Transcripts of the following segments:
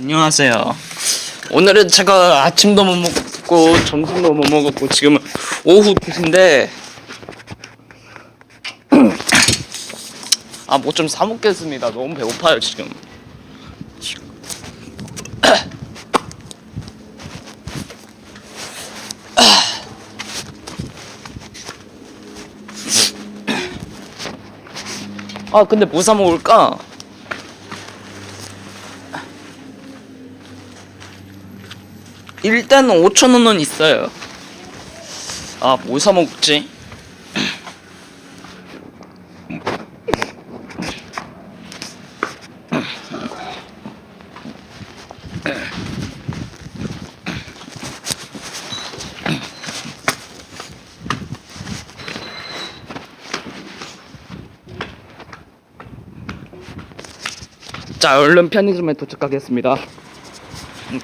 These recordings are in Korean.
안녕하세요. 오늘은 제가 아침도 못 먹고 점심도 못 먹었고 지금은 오후 2시인데 아 뭐 좀 사 먹겠습니다. 너무 배고파요 지금. 아 근데 뭐 사 먹을까? 일단 5천 원은 있어요. 아, 뭐사 먹지? 자, 얼른 편의점에 도착하겠습니다.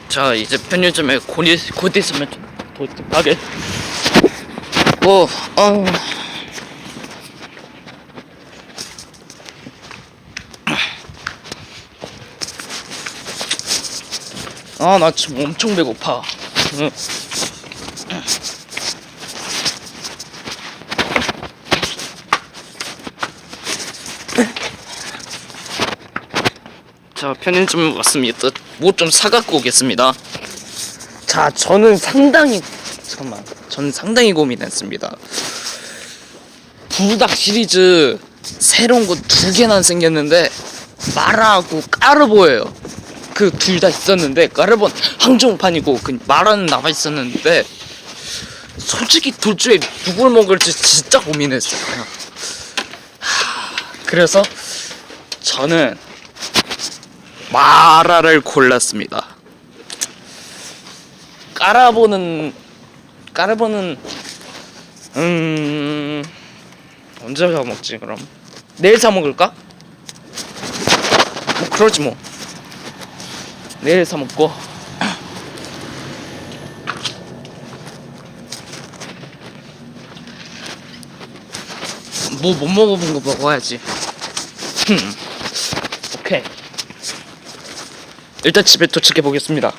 자 이제 편의점에 곧, 있, 곧 있으면 도착하게 뭐 어. 아나 지금 엄청 배고파 응. 자 편의점에 왔습니다. 뭐 좀 사갖고 오겠습니다. 자 저는 상당히 잠깐만. 저는 상당히 고민했습니다. 불닭 시리즈 새로운 거 두 개나 생겼는데 마라하고 까르보예요. 그 둘 다 있었는데 까르보는 항정판이고 그 마라는 남아 있었는데 솔직히 둘 중에 누굴 먹을지 진짜 고민했어요. 하, 그래서 저는 마라를 골랐습니다. 까라보는 까라보는 음 언제 사 먹지 그럼 내일 사 먹을까? 뭐 그러지 뭐 내일 사 먹고 뭐 못 먹어본 거 먹어야지. 흠. 오케이. 일단 집에 도착해 보겠습니다.